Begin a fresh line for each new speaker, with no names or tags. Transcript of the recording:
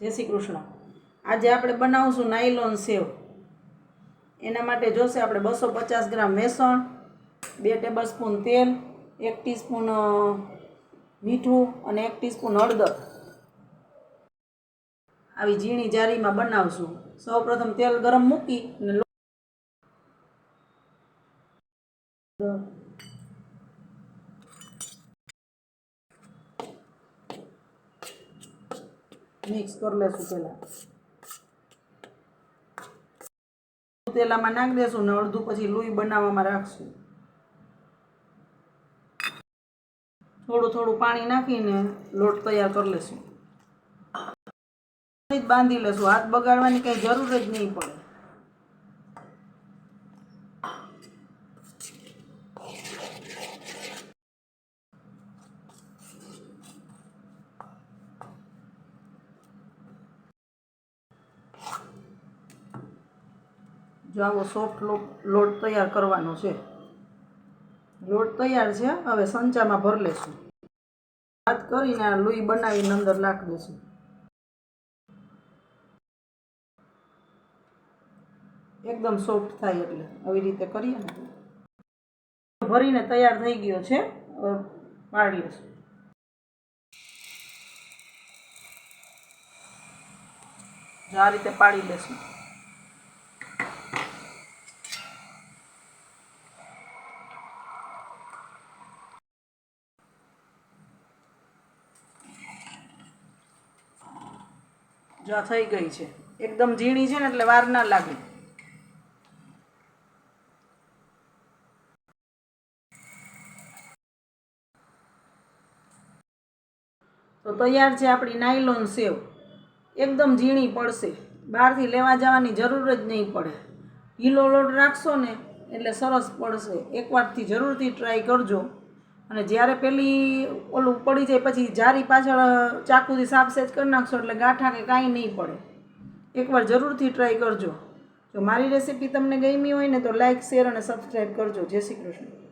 જય શ્રી કૃષ્ણ. આજે આપણે બનાવશું નાયલોન સેવ. એના માટે જોશે આપણે બસો પચાસ ગ્રામ વેસણ, બે ટેબલ સ્પૂન તેલ, એક ટીસ્પૂન મીઠું અને એક ટીસ્પૂન હળદર. આવી ઝીણી જારીમાં બનાવશું. સૌપ્રથમ તેલ ગરમ મૂકી અને મિક્સ કરી લેશું પહેલાં. તેલામાં નાખી દેશું ને અડધું પછી લોહી બનાવવામાં રાખશું. થોડું થોડું પાણી નાખીને લોટ તૈયાર કરી લેશું. જ બાંધી લેશું. હાથ બગાડવાની કંઈ જરૂર જ નહીં પડે. જો આવો સોફ્ટ લોટ તૈયાર કરવાનો છે. લોટ તૈયાર છે, હવે સંચામાં ભરી લેશું. હાથ કરીને આ લોહી બનાવીને અંદર નાખી દઈશું એકદમ સોફ્ટ થાય એટલે, આવી રીતે કરીએ ને. ભરીને તૈયાર થઈ ગયો છે પાડી લેશું. આ રીતે પાડી લેશું. જો થઈ ગઈ છે. એકદમ ઝીણી છે ને એટલે વાર ના લાગે. તો તૈયાર છે આપણી નાયલોન સેવ. એકદમ ઝીણી પડશે. બહારથી લેવા જવાની જરૂર જ નહીં પડે. ઢીલો લોટ રાખશો ને એટલે સરસ પડશે. એકવારથી જરૂરથી ટ્રાય કરજો. અને જ્યારે પેલી ઓલું પડી જાય પછી જારી પાછળ ચાકુથી સાફસેજ કરી નાખશો એટલે ગાંઠા કે કાંઈ નહીં પડે. એકવાર જરૂરથી ટ્રાય કરજો. જો મારી રેસીપી તમને ગમી હોય ને તો લાઇક શેર અને સબસ્ક્રાઈબ કરજો. જય શ્રી કૃષ્ણ.